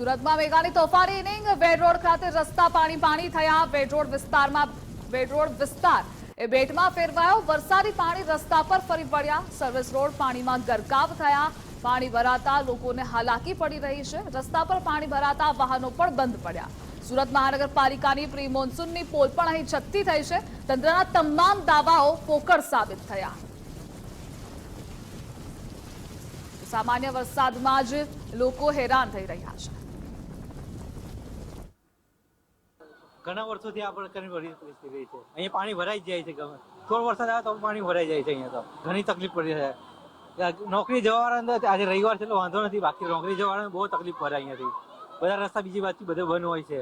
સુરતમાં મેઘાની તોફાની ઇનિંગ. વેડરોડ ખાતે રસ્તા પાણી પાણી થયા. વેડરોડ વિસ્તારમાં વેડરોડ વિસ્તાર એ બેટમાં ફેરવાયો. વરસાદી પાણી રસ્તા પર ફરી વળ્યા. સર્વિસ રોડ પાણીમાં ગરકાવ થયા. પાણી ભરાતા લોકોને હાલાકી પડી રહી છે. રસ્તા પર પાણી ભરાતા વાહનો પણ બંધ પડ્યા. સુરત મહાનગરપાલિકાની પ્રી મોન્સૂનની પોલ પણ અહીં છતી થઈ છે. તંત્રના તમામ દાવાઓ પોકળ સાબિત થયા. સામાન્ય વરસાદમાં જ લોકો હેરાન થઈ રહ્યા છે. ઘણા વર્ષોથી ઘણી બધી પરિસ્થિતિ રહી છે. અહીંયા પાણી ભરાઈ જાય છે ગમે. થોડો વરસાદ આવે તો પાણી ભરાઈ જાય છે અહીંયા તો. ઘણી તકલીફ પડી છે. નોકરી જવાવાળા આજે રવિવાર છે એટલે વાંધો નથી. બાકી નોકરી જવાવાળાને બહુ તકલીફ પડે અહીંયાથી બધા રસ્તા બીજી બાજુ બધે બંધ હોય છે.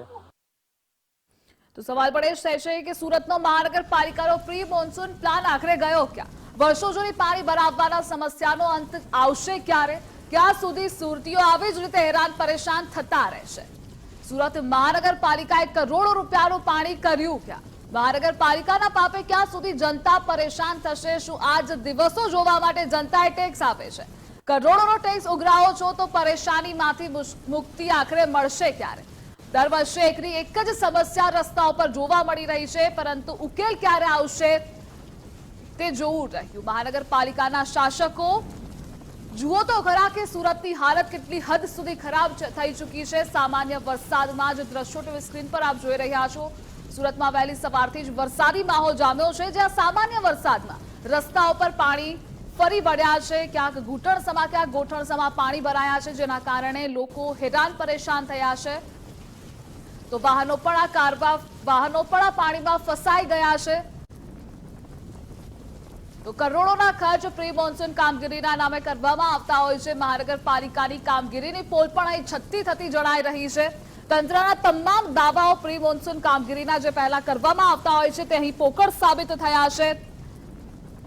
તો સવાલ પણ એ જ થાય છે કે સુરતનો મહાનગરપાલિકાનો પ્રી મોન્સૂન પ્લાન આખરે ગયો ક્યાં? વર્ષો જૂની પાણી ભરાવવાના સમસ્યાનો અંત આવશે ક્યારે? ક્યાં સુધી સુરતીઓ આવી જ રીતે હેરાન પરેશાન થતા રહેશે? સુરત મહાનગરપાલિકાએ કરોડો રૂપિયાનું પાણી કર્યું ક્યાં? મહાનગરપાલિકાના પાપે ક્યાં સુધી જનતા પરેશાન થશે? શું આજ દિવસો જોવા માટે જનતાએ ટેક્સ આપે છે? કરોડોનો ટેક્સ ઉઘરાવો છો તો પરેશાનીમાંથી મુક્તિ આખરે મળશે ક્યારે? દર વર્ષે એકની એક જ સમસ્યા રસ્તા ઉપર જોવા મળી રહી છે, પરંતુ ઉકેલ ક્યારે આવશે તે જોવું રહ્યું. મહાનગરપાલિકાના શાસકો જુઓ તો ખરા કે સુરતની હાલત કેટલી હદ સુધી ખરાબ થઈ ચૂકી છે. સામાન્ય વરસાદમાં જ દ્રશ્યો ટીવી સ્ક્રીન પર આપ જોઈ રહ્યા છો. સુરતમાં વહેલી સવારથી જ વરસાદી માહોલ જામ્યો છે, જ્યાં સામાન્ય વરસાદમાં રસ્તા ઉપર પાણી ફરી વળ્યા છે. ક્યાંક ઘૂંટણ સમા ક્યાંક ગોઠણ સમા પાણી ભરાયા છે, જેના કારણે લોકો હેરાન પરેશાન થયા છે. તો વાહનો પણ આ કારવા વાહનો પણ આ પાણીમાં ફસાઈ ગયા છે. તો કરોડોના ખર્ચ પ્રી મોન્સૂન કામગીરીના નામે કરવામાં આવતા હોય છે. મહાનગરપાલિકાની કામગીરીની પોલ પણ અહીં છતી થતી જણાઈ રહી છે. તંત્રના તમામ દાવાઓ પ્રી મોન્સૂન કામગીરીના જે પહેલા કરવામાં આવતા હોય છે, તે અહીં પોકળ સાબિત થયા છે.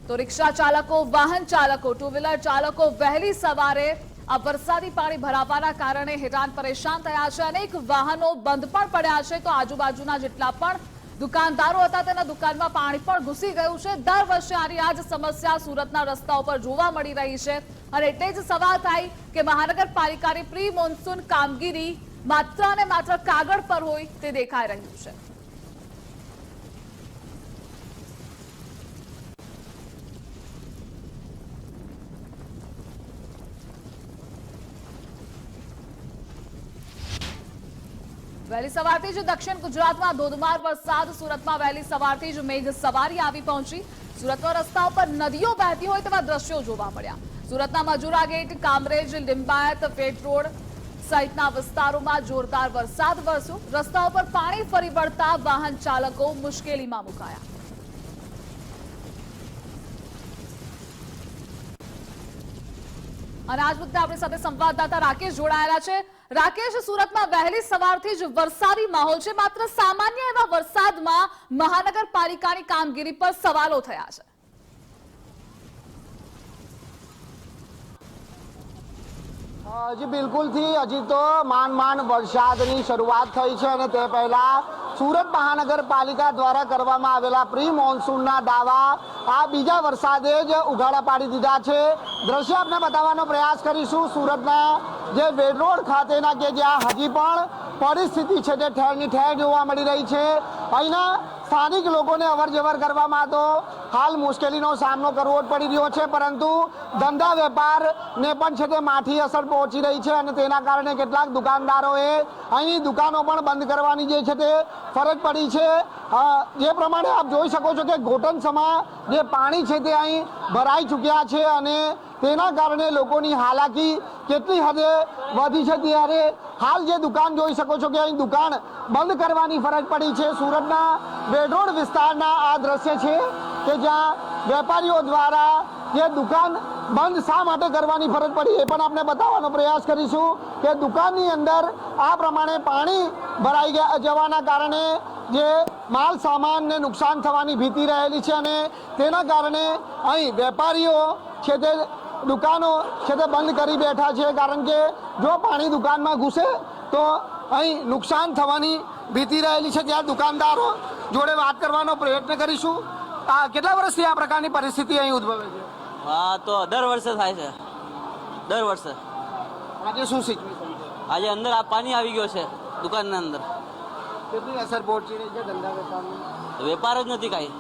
તો રિક્ષા ચાલકો, વાહન ચાલકો ટુ વ્હીલર ચાલકો વહેલી સવારે આ વરસાદી પાણી ભરાવાના કારણે હેરાન પરેશાન થયા છે. અનેક વાહનો બંધ પણ પડ્યા છે. તો આજુબાજુના જેટલા પણ દુકાનદારો હતા, તેના દુકાનમાં પાણી પણ ઘૂસી ગયું છે. દર વર્ષે આની આ જ સમસ્યા સુરતના રસ્તાઓ પર જોવા મળી રહી છે. અને એટલે જ સવાલ થાય કે મહાનગરપાલિકાની પ્રી મોન્સૂન કામગીરી માત્ર અને માત્ર કાગળ પર હોય તે દેખાઈ રહ્યું છે. વહેલી સવારથી જ દક્ષિણ ગુજરાતમાં ધોધમાર વરસાદ. સુરતમાં વહેલી સવારથી જ મેઘ સવારી આવી પહોંચી. સુરતના રસ્તા ઉપર નદીઓ વહેતી હોય તેવા દ્રશ્યો જોવા મળ્યા. સુરતના મજુરા ગેટ, કામરેજ, લિંબાયત પેટ રોડ સહિતના વિસ્તારોમાં જોરદાર વરસાદ વરસ્યો. રસ્તા ઉપર પાણી ફરી વળતા વાહન ચાલકો મુશ્કેલીમાં મુકાયા. અને આજ મુદ્દે આપણી સાથે સંવાદદાતા રાકેશ જોડાયેલા છે. રાકેશ સુરતમાં વહેલી સવારથી જ વરસાદી માહોલ છે. માત્ર સામાન્ય એવા વરસાદમાં મહાનગરપાલિકાની કામગીરી પર સવાલો થયા છે. હજી બિલકુલથી હજી તો માંડ માંડ વરસાદની શરૂઆત થઈ છે અને તે પહેલા સુરત મહાનગરપાલિકા દ્વારા કરવામાં આવેલા પ્રી મોન્સૂનના દાવા આ બીજા વરસાદે જ ઉઘાડા પાડી દીધા છે. દ્રશ્ય આપને બતાવવાનો પ્રયાસ કરીશું. સુરતના જે વેડ રોડ ખાતેના કે જ્યાં હજી પણ પરિસ્થિતિ છે તે ઠેરની ઠેર જોવા મળી રહી છે. અહીંના સ્થાનિક લોકોને અવર જવર કરવામાં તો હાલ મુશ્કેલીનો સામનો કરવો જ પડી રહ્યો છે, પરંતુ ધંધા વેપારને પણ છે તે માઠી અસર પહોંચી રહી છે અને તેના કારણે કેટલાક દુકાનદારોએ અહીં દુકાનો પણ બંધ કરવાની જે છે તે ફરજ પડી છે. જે પ્રમાણે આપ જોઈ શકો છો કે ઘોટન સમા જે પાણી છે તે અહીં ભરાઈ ચૂક્યા છે અને તેના કારણે લોકોની હાલાકી કેટલી હદે વધી છે ત્યારે હાલ જે દુકાન જોઈ શકો છો કે અહીં દુકાન બંધ કરવાની ફરજ પડી છે. સુરતના બેડરોડ વિસ્તારના આ દ્રશ્ય છે કે જ્યાં વેપારીઓ દ્વારા જે દુકાન બંધ શા માટે કરવાની ફરજ પડી એ પણ આપણે બતાવવાનો પ્રયાસ કરીશું કે દુકાનની અંદર આ પ્રમાણે પાણી ભરાઈ ગયા જવાના કારણે જે માલ સામાનને નુકસાન થવાની ભીતિ રહેલી છે અને તેના કારણે અહીં વેપારીઓ છે તે દુકાનો છે તે બંધ કરી બેઠા છે કારણ કે જો પાણી દુકાનમાં ઘૂસે તો અહીં નુકસાન થવાની ભીતિ રહેલી છે ત્યાં દુકાનદારો જોડે વાત કરવાનો પ્રયત્ન કરીશું. આ કેટલા વર્ષથી આ પ્રકારની પરિસ્થિતિ અહીં ઉદ્ભવે છે? હા તો દર વર્ષે થાય છે. દર વર્ષે. આજે શું સિચ્યુએશન આજે અંદર આ પાણી આવી ગયો છે દુકાનના અંદર. કેટલી અસર પહોંચી રહી છે ધંધા વેપાર જ નથી કાંઈ.